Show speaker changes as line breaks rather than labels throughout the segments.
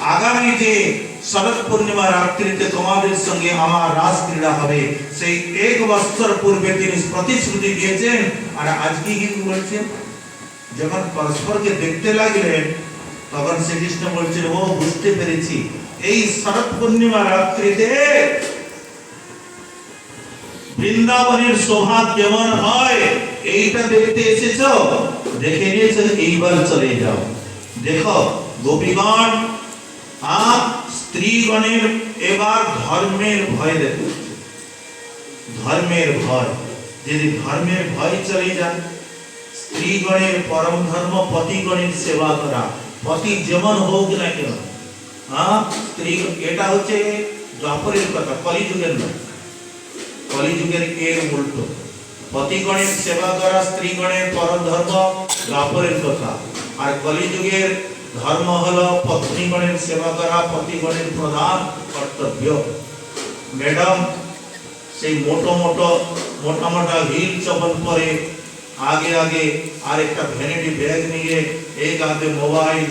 আগামী যে শরৎ পূর্ণিমা রাত্রিতে তোমাদের সঙ্গে আমার রাস ক্রীড়া হবে, সেই এক বছর পূর্বে তিনি প্রতিশ্রুতি দিয়েছেন আর আজকে কিন্তু বলছেন? যখন পরস্পরকে দেখতে লাগলেন, তখন শ্রীকৃষ্ণ বলছেন, ও, বুঝতে পেরেছি। এই শরৎ পূর্ণিমা রাত্রিতে বৃন্দাবনের শোভা কেমন হয়? এইটা দেখতে এসেছ? দেখে নিয়েছো, এইবার চলে যাও। দেখো গোপীগণ আর স্ত্রীগণের এবার ধর্মের ভয় দেখো। ধর্মের ভয়, যদি ধর্মের ভয় চলে যায়, স্ত্রীগণের পরম ধর্ম পতিগণের সেবা করা, পতি যেমন হোক না কেন হ্যাঁ স্ত্রী, এটা হচ্ছে দ্বাপরের কথা, কলিযুগের নয়। কলিযুগের এর উল্টো। পতিগণের সেবা করা, স্ত্রীগণের পরম ধর্ম দ্বাপরের কথা। আর কলিযুগের ধর্ম হলো পত্নীগণের সেবা করা, পতিগণের প্রধান কর্তব্য। ম্যাডাম, সেই মোটো মোটো, মোটা মোটা হিল চপল পরে আগে আগে আর একটা ভ্যানিটি ব্যাগ নিয়ে এক হাতে মোবাইল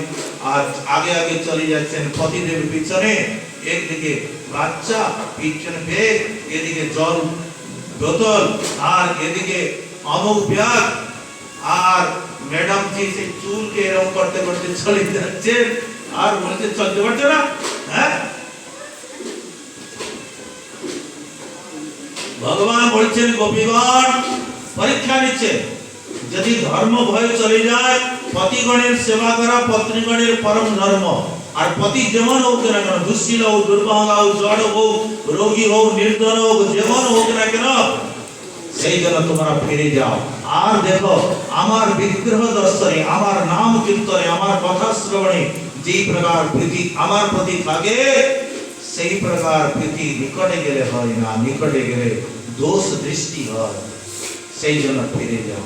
আর আগে আগে চলে যাচ্ছেন পতিদেব পিছনে। একদিকে বাচ্চা, পিছনে ব্যাগ, এদিকে জল বোতল আর এদিকে অমুক ব্যাগ। আর ম্যাডাম জি সেই চুলকে এরকম করতে করতে চলে যাচ্ছেন আর বলছে, চলতে পারছ না? হ্যাঁ? ভগবান বলছেন, গোপীগণ, পরীক্ষা নিচ্ছে। যদি ধর্ম ভয় চলে যায়, পতিগণের সেবা করা পত্নীগণের পরম ধর্ম। আর পতি যেমন হোক না কেন দুশ্চিল হোক দুর্ভাঙ্গা হোক, জড় হোক, রোগী হোক নির্ধন হোক, যেমন হোক না কেন সেই জন্য তোমরা ফিরে যাও। আর দেখো, আমার বিগ্রহ দর্শনে, আমার নাম কীর্তনে, আমার কথা শ্রবণে যেই প্রকার প্রীতি আমার প্রতি থাকে, সেই প্রকার প্রীতি নিকটে গেলে হয় না, নিকটে গেলে দোষ দৃষ্টি হয়। সেই জন্য ফিরে যাও।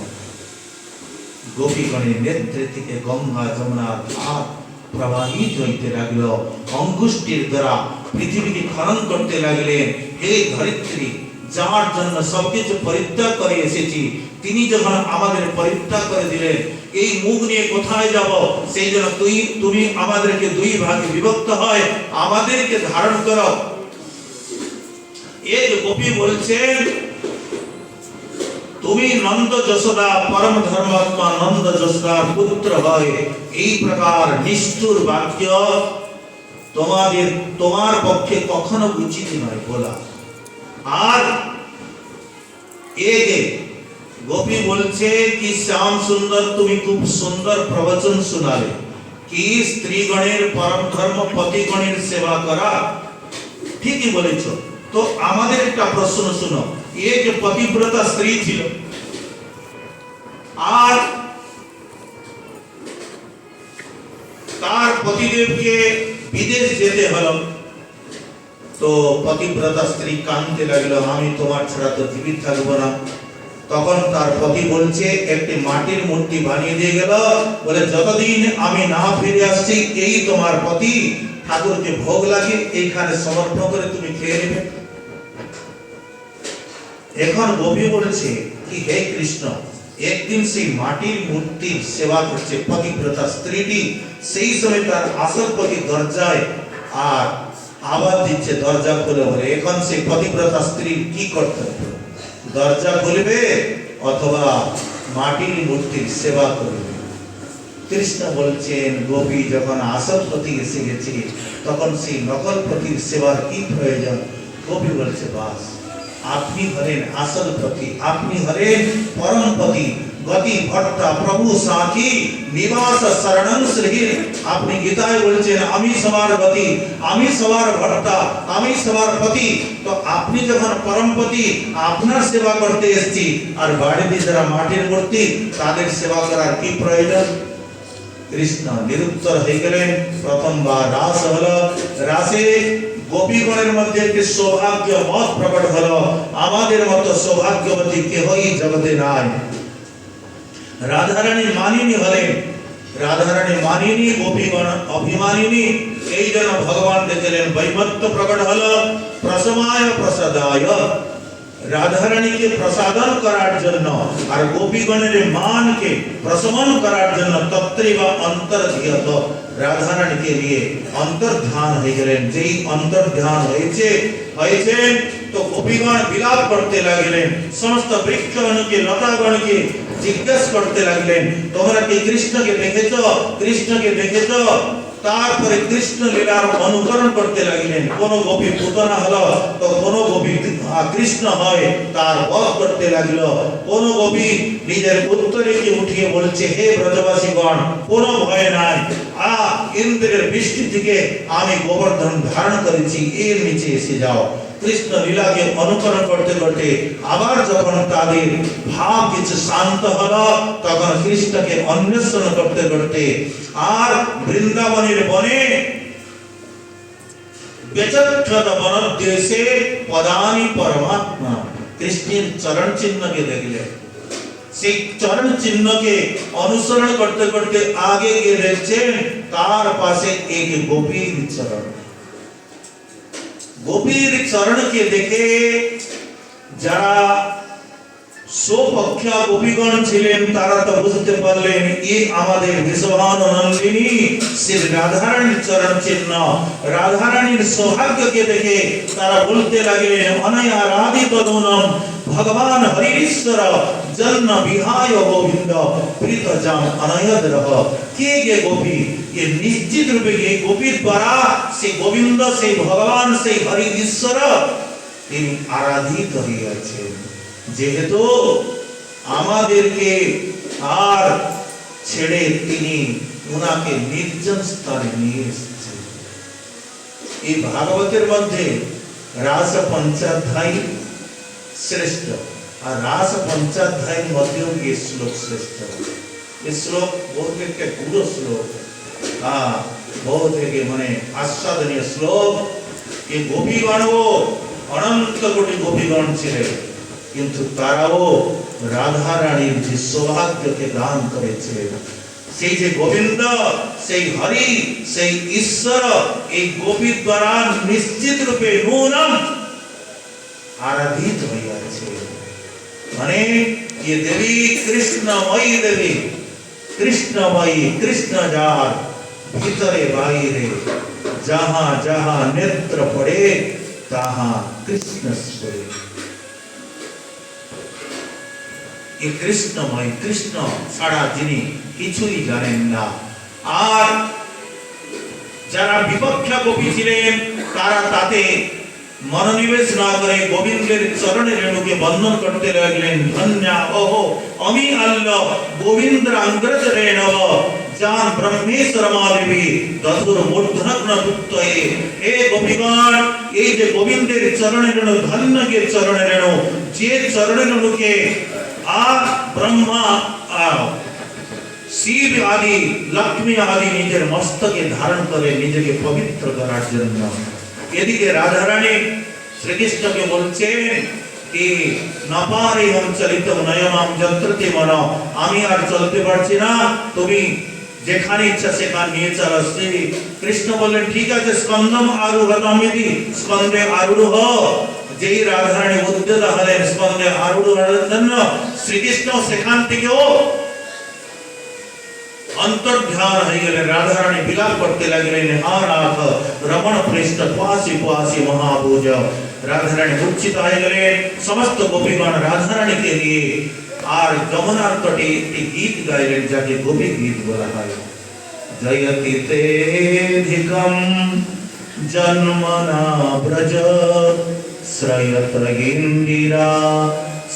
গোপীগণের নেত্রে থেকে গঙ্গা যমুনার ভাব প্রবাহিত হইতে লাগল। অঙ্গুষ্টির দ্বারা পৃথিবীকে খনন করতে লাগলেন হে ধরিত্রী যার জন্য সবকিছু পরিত্যাগ করে এসেছি, তিনি যখন আমাদের পরিত্যাগ করে দিলেন, এই মুখ নিয়ে কোথায় যাব? সেই জন্য তুই, তুমি আমাদেরকে দুই ভাগে বিভক্ত হয়, আমাদেরকে ধারণ করো। এই যে গোপী বলছেন, তুমি নন্দ যশোদা, পরম ধর্মাত্মা নন্দ যশোদার পুত্র হয়। এই প্রকার নিষ্ঠুর বাক্য তোমাদের, তোমার পক্ষে কখনো উচিত নয় বলা। এই যে গোপী বলছে, কি শ্যাম সুন্দর, তুমি খুব সুন্দর প্রবচন শোনালে। কি স্ত্রীগণের পরম ধর্ম পতিগণের সেবা করা? ঠিকই বলেছ। তো আমাদের একটা প্রশ্ন শুনো। এ যে পতিব্রতা স্ত্রী ছিল, আর তার পতিদেবকে বিদেশ যেতে হলো। তো পতিব্রতা স্ত্রী কাঁদতে লাগল, আমি তোমার ছাড়া তো জীবিত থাকব না। তখন তার পতি বলছে, একটি মাটির মূর্তি বানিয়ে দিয়ে গেল। বলে, যতদিন আমি না ফিরে আসছি, এই তোমার পতি ঠাকুরকে ভোগ লাগে এইখানে সমর্পণ করে তুমি খেয়ে নেবে। এখন গোপী বলেছে, কি হে কৃষ্ণ, একদিন সেই মাটির মূর্তির সেবা করছে পতিব্রতা স্ত্রীটি, সেই সময় তার আসল পতি দরজায় আর দিচ্ছে দরজা খুলে বলে, এখন সেই পতিব্রতা স্ত্রীর কি কর্তব্য দরজা খুলবে অথবা মাটির মূর্তির সেবা করবে। কৃষ্ণ বলছেন, গোপী যখন আসল পতি এসে গেছে, তখন সেই নকল পতির সেবার কি প্রয়োজন? গোপী বলছে, বাস, আপনি হলেন আসল পতি আপনি হলেন পরম পতি গতি ভট্টা প্রভু সাথী নিবাস শরণং শ্রীর আপনি গীতায় বলছেন আমি সবার গতি আমি সবার ভট্টা আমি সবার পতি তো আপনি যখন পরম পতি আপনার সেবা করতে এসেছি আর বাড়িতে যারা মাটির মূর্তি তাদের সেবা করার কি প্রয়োজন কৃষ্ণ নিরুত্তর হয়ে গেলেন প্রথমবার রাস হলো রাসে গোপীগণের মধ্যে একটি সৌভাগ্য মত প্রকট হলো আমাদের মতো সৌভাগ্যবতী কেহই জগতে নাই রাধারানী মানিনী হলেন রাধারানী মানিনী গোপীগণ অভিমানিনী এই জন্য ভগবান দেখলেন বৈমত্য প্রকট হলো প্রসমায় প্রসাদায় রাধারানীকে প্রসাদন করার জন্য আর গোপীগণের মানকে প্রশমন করার জন্য তত্ত্বই বা অন্তর্ধিয়ত রাধারানীকে নিয়ে অন্তর্ধান হয়ে গেলেন যেই অন্তর্ধান হয়েছে হয়েছে তো গোপীগণ বিলাপ করতে লাগলেন সমস্ত বৃক্ষগণকে লতাগণকে জিজ্ঞেস করতে লাগলেন, তোমরা কি কৃষ্ণকে দেখেছ? কৃষ্ণকে দেখেছ? তারপরে কৃষ্ণ লীলার অনুকরণ করতে লাগলেন, কোন গোপী পুতনা হলো, তো কোন গোপী কৃষ্ণ হয়। তার বধ করতে লাগল, কোন গোপী নিজের উত্তরীকে উঠিয়ে বলছে, হে ব্রজবাসীগণ, কোনো ভয় নাই। আ ইন্দ্রের বৃষ্টি থেকে আমি গোবর্ধন ধারণ করেছি, এর নিচে এসে যাও। কৃষ্ণ লীলাকে অনুকরণ করতে করতে আবার যখন তাদের ভাব কিছু শান্ত হলো, তখন কৃষ্ণকে অন্বেষণ করতে করতে আর বৃন্দাবনের বনে পরমাত্মা কৃষ্ণের চরণ চিহ্নকে দেখলে সেই চরণ চিহ্নকে অনুসরণ করতে করতে আগে গিয়ে তার পাশে এক গোপীর চরণ। গোপীর চরণকে দেখে যারা সোপক্ষা গোপীগণ ছিলেন, তারা তো বুঝতে পারলেন, এ আমাদের শ্রী রাধারানীর চরণ চিহ্ন রাধারানীর সৌভাগ্যকে দেখে তারা বলতে লাগলেন অনয়া ভগবান হরিশ্বর জন্ম বিহায় গোবিন্দ প্রীত জাম অনয়দ রহ কে গে গোপী? এ নিশ্চিত রূপে গে গোপীর দ্বারা সেই গোবিন্দ, সেই ভগবান, সেই হরি ঈশ্বর তিনি আরাধিত হইয়াছেন। যেহেতু আমাদেরকে আর ছেড়ে তিনি ওনাকে নির্জন স্তরে নিয়ে এসেছেন। এই ভাগবতের মধ্যে রাস পঞ্চাধ্যায়ী শ্রেষ্ঠ, আর রাস পঞ্চাধ্যায়ের মধ্যেও এই শ্লোক শ্রেষ্ঠ। এই শ্লোক বহুত একটা গুরু শ্লোক হ্যাঁ বহুত থেকে মানে আস্বাদনীয় শ্লোক। এই গোপীগণও অনন্ত কোটি গোপীগণ ছিলেন। কিন্তু তারাও রাধা রানীর যে সৌভাগ্যকে দান করেছে সেই যে গোবিন্দ সেই হরি সেই ঈশ্বর এই গোপী দ্বারা নিশ্চিত রূপে নূনম আরাধিত হইয়াছে মানে ये देवी কৃষ্ণময়ী দেবী কৃষ্ণময়ী কৃষ্ণ যার ভিতরে বাইরে যাহা যাহা নেত্র পড়ে তাহা কৃষ্ণ স্বরে এই কৃষ্ণময় কৃষ্ণ ছাড়া যিনি কিছুই জানেন না। আর যারা বিপক্ষা কবি ছিলেন, তারা তাতে মনোনিবেশ না করে গোবিন্দের চরণে রেণুকে বন্ধন করতে লাগলেন, ধন্যা ওহো অমি আল্ল গোবিন্দ অঙ্গ্রজ রেণব যান ব্রহ্মেশ্বর মা দেবী দধুর মূর্ধনগ্ন দুত্তয়ে হে গোপীগণ, এই যে গোবিন্দের চরণে রেণু, ধন্যকে চরণে রেণু, যে চরণে রেণুকে ব্রহ্মা আ শিব আদি, লক্ষ্মী আদি নিজের মস্তকে ধারণ করে নিজেকে পবিত্র করার জন্য। এদিকে রাধারানী শ্রীকৃষ্ণকে বলছেন কি, নপারে হম চলিত নয়মাম যন্ত্রতে মন, আমি আর চলতে পারছি না। তুমি যেখানে ইচ্ছা সেখানে নিয়ে চলো। শ্রী কৃষ্ণ বললেন, ঠিক আছে স্কন্দম আরুহতামিতি স্কন্দে আরূঢ় যেই রাধারানী উদ্যত হলেন স্কন্দে আরূঢ় হওয়ার জন্য শ্রীকৃষ্ণ সেখান থেকেও অন্তর্ধান হয়ে গেলেন রাধারানী বিলাপ করতে লাগলেন হা নাথ রমণ পৃষ্ঠ পাশি পাশি মহাভুজ রাধারানী মূর্ছিত হয়ে গেলেন সমস্ত গোপীগণ রাধারানীকে নিয়ে আর যমুনার তটে একটি গীত গাইলেন যাকে গোপী গীত বলা হয় জয়তি তেধিকম জন্মনা ব্রজ শ্রয়ত ইন্দিরা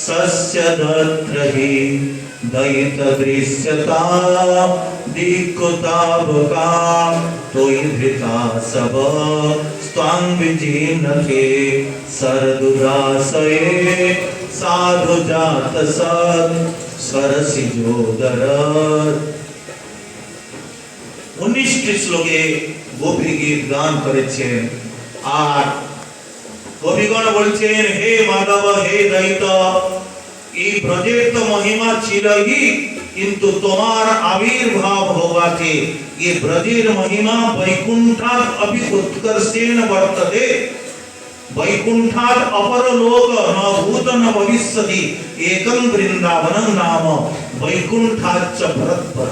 সস্য দত্রহি দয়িত দৃশ্যতা দীক্ষতাবকা তোই ধৃতা সব স্ত্বাং বিজীর্ণকে সরদুরাসয়ে সাধু জাত সৎ সরসি যোদর উনিশটি শ্লোকে গোপী গীত গান করেছেন আর কবিগণ বলছেন হে মাধব হে দৈত এই ব্রজের তো মহিমা ছিলই কিন্তু তোমার আবির্ভাব হওয়াতে ये ব্রজের মহিমা বৈকুণ্ঠাৎ অপি উৎকর্ষেণ বর্ততে वैकुंठात अपर लोक न भूत न भविष्यति एकं वृंदावनं नाम वैकुंठाच परस्पर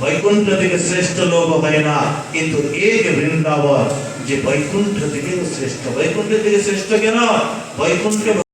বৈকুণ্ঠ থেকে শ্রেষ্ঠ লোক হয় না কিন্তু এক বৃন্দাবন যে বৈকুণ্ঠ থেকে শ্রেষ্ঠ। বৈকুণ্ঠ থেকে শ্রেষ্ঠ কেন বৈকুণ্ঠ